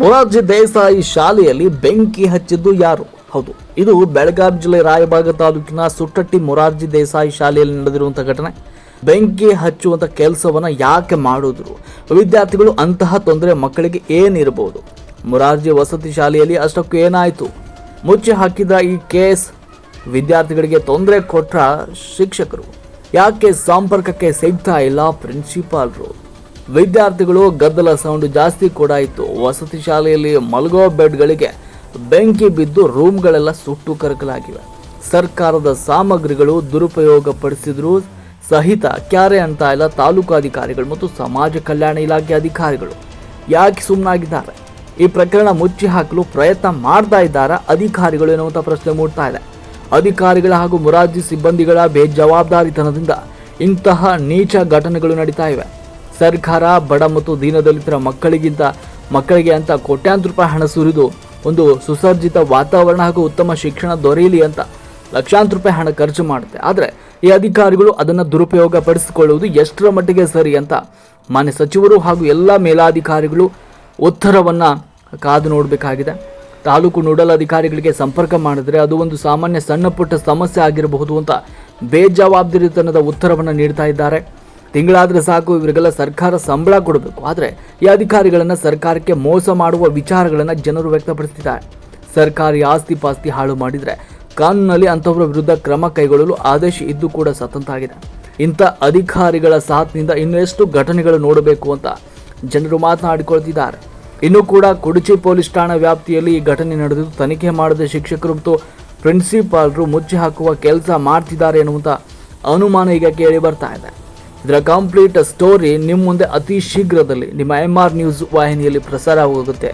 ಮೊರಾರ್ಜಿ ದೇಸಾಯಿ ಶಾಲೆಯಲ್ಲಿ ಬೆಂಕಿ ಹಚ್ಚಿದ್ದು ಯಾರು? ಹೌದು, ಇದು ಬೆಳಗಾವಿ ಜಿಲ್ಲೆ ರಾಯಭಾಗ ತಾಲೂಕಿನ ಸುಟ್ಟಟ್ಟಿ ಮೊರಾರ್ಜಿ ದೇಸಾಯಿ ಶಾಲೆಯಲ್ಲಿ ನಡೆದಿರುವಂಥ ಘಟನೆ. ಬೆಂಕಿ ಹಚ್ಚುವಂಥ ಕೆಲಸವನ್ನ ಯಾಕೆ ಮಾಡಿದ್ರು? ವಿದ್ಯಾರ್ಥಿಗಳು ಅಂತಹ ತೊಂದರೆ ಮಕ್ಕಳಿಗೆ ಏನಿರಬಹುದು? ಮೊರಾರ್ಜಿ ವಸತಿ ಶಾಲೆಯಲ್ಲಿ ಅಷ್ಟಕ್ಕೂ ಏನಾಯಿತು? ಮುಚ್ಚಿ ಹಾಕಿದ ಈ ಕೇಸ್ ವಿದ್ಯಾರ್ಥಿಗಳಿಗೆ ತೊಂದರೆ ಕೊಟ್ಟ ಶಿಕ್ಷಕರು. ಯಾಕೆ ಸಂಪರ್ಕಕ್ಕೆ ಸಿಗ್ತಾ ಇಲ್ಲ ಪ್ರಿನ್ಸಿಪಾಲ್ರು? ವಿದ್ಯಾರ್ಥಿಗಳು ಗದ್ದಲ ಸೌಂಡ್ ಜಾಸ್ತಿ ಕೂಡ ಇತ್ತು ವಸತಿ ಶಾಲೆಯಲ್ಲಿ ಮಲಗೋ ಬೆಡ್ಗಳಿಗೆ ಬೆಂಕಿ ಬಿದ್ದು ರೂಮ್ಗಳೆಲ್ಲ ಸುಟ್ಟು ಕರಕಲಾಗಿವೆ. ಸರ್ಕಾರದ ಸಾಮಗ್ರಿಗಳು ದುರುಪಯೋಗ ಪಡಿಸಿದ್ರು ಸಹಿತ ಕ್ಯಾರೆ ಅಂತ ಇಲ್ಲ, ತಾಲೂಕು ಅಧಿಕಾರಿಗಳು ಮತ್ತು ಸಮಾಜ ಕಲ್ಯಾಣ ಇಲಾಖೆ ಅಧಿಕಾರಿಗಳು. ಯಾಕೆ ಸುಮ್ಮನಾಗಿದ್ದಾರೆ ಈ ಪ್ರಕರಣ ಮುಚ್ಚಿ ಹಾಕಲು ಪ್ರಯತ್ನ ಮಾಡ್ತಾ ಇದ್ದಾರಾ ಅಧಿಕಾರಿಗಳು ಎನ್ನುವಂಥ ಪ್ರಶ್ನೆ ಮೂಡ್ತಾ ಇದೆ. ಅಧಿಕಾರಿಗಳ ಹಾಗೂ ಮುರಾರ್ಜಿ ಸಿಬ್ಬಂದಿಗಳ ಬೇಜವಾಬ್ದಾರಿತನದಿಂದ ಇಂತಹ ನೀಚ ಘಟನೆಗಳು ನಡೀತಾ ಇವೆ. ಸರ್ಕಾರ ಬಡ ಮತ್ತು ದೀನದಲಿತರ ಮಕ್ಕಳಿಗಿಂತ ಮಕ್ಕಳಿಗೆ ಅಂತ ಕೋಟ್ಯಾಂತರ ರೂಪಾಯಿ ಹಣ ಸುರಿದು ಒಂದು ಸುಸರ್ಜಿತ ವಾತಾವರಣ ಹಾಗೂ ಉತ್ತಮ ಶಿಕ್ಷಣ ದೊರೆಯಲಿ ಅಂತ ಲಕ್ಷಾಂತರ ರೂಪಾಯಿ ಹಣ ಖರ್ಚು ಮಾಡುತ್ತೆ. ಆದರೆ ಈ ಅಧಿಕಾರಿಗಳು ಅದನ್ನು ದುರುಪಯೋಗ ಪಡಿಸಿಕೊಳ್ಳುವುದು ಎಷ್ಟರ ಮಟ್ಟಿಗೆ ಸರಿ ಅಂತ ಮಾನ್ಯ ಸಚಿವರು ಹಾಗೂ ಎಲ್ಲ ಮೇಲಾಧಿಕಾರಿಗಳು ಉತ್ತರವನ್ನು ಕಾದು ನೋಡಬೇಕಾಗಿದೆ. ತಾಲೂಕು ನೋಡಲ್ ಅಧಿಕಾರಿಗಳಿಗೆ ಸಂಪರ್ಕ ಮಾಡಿದರೆ ಅದು ಒಂದು ಸಾಮಾನ್ಯ ಸಣ್ಣ ಪುಟ್ಟ ಸಮಸ್ಯೆ ಆಗಿರಬಹುದು ಅಂತ ಬೇಜವಾಬ್ದಾರಿತನದ ಉತ್ತರವನ್ನು ನೀಡ್ತಾ ಇದ್ದಾರೆ. ತಿಂಗಳಾದ್ರೆ ಸಾಕು, ಇವರಿಗೆಲ್ಲ ಸರ್ಕಾರ ಸಂಬಳ ಕೊಡಬೇಕು. ಆದರೆ ಈ ಅಧಿಕಾರಿಗಳನ್ನು ಸರ್ಕಾರಕ್ಕೆ ಮೋಸ ಮಾಡುವ ವಿಚಾರಗಳನ್ನು ಜನರು ವ್ಯಕ್ತಪಡಿಸ್ತಿದ್ದಾರೆ. ಸರ್ಕಾರಿ ಆಸ್ತಿ ಪಾಸ್ತಿ ಹಾಳು ಮಾಡಿದರೆ ಕಾನೂನಲ್ಲಿ ಅಂಥವರ ವಿರುದ್ಧ ಕ್ರಮ ಕೈಗೊಳ್ಳಲು ಆದೇಶ ಇದ್ದು ಕೂಡ ಸತಂತಾಗಿದೆ ಇಂಥ ಅಧಿಕಾರಿಗಳ ಸಾಥ್ನಿಂದ ಇನ್ನೆಷ್ಟು ಘಟನೆಗಳು ನೋಡಬೇಕು ಅಂತ ಜನರು ಮಾತನಾಡಿಕೊಳ್ತಿದ್ದಾರೆ. ಇನ್ನು ಕೂಡ ಕುಡಚಿ ಪೊಲೀಸ್ ಠಾಣಾ ವ್ಯಾಪ್ತಿಯಲ್ಲಿ ಈ ಘಟನೆ ನಡೆದಿದ್ದು ತನಿಖೆ ಮಾಡದ ಶಿಕ್ಷಕರು ಮತ್ತು ಪ್ರಿನ್ಸಿಪಾಲ್ರು ಮುಚ್ಚಿ ಹಾಕುವ ಕೆಲಸ ಮಾಡ್ತಿದ್ದಾರೆ ಎನ್ನುವಂಥ ಅನುಮಾನ ಈಗ ಕೇಳಿ ಬರ್ತಾ ಇದೆ. ಇದರ ಕಂಪ್ಲೀಟ್ ಸ್ಟೋರಿ ನಿಮ್ಮ ಮುಂದೆ ಅತಿ ಶೀಘ್ರದಲ್ಲಿ ನಿಮ್ಮ ಎಂ ಆರ್ ನ್ಯೂಸ್ ವಾಹಿನಿಯಲ್ಲಿ ಪ್ರಸಾರವಾಗುತ್ತೆ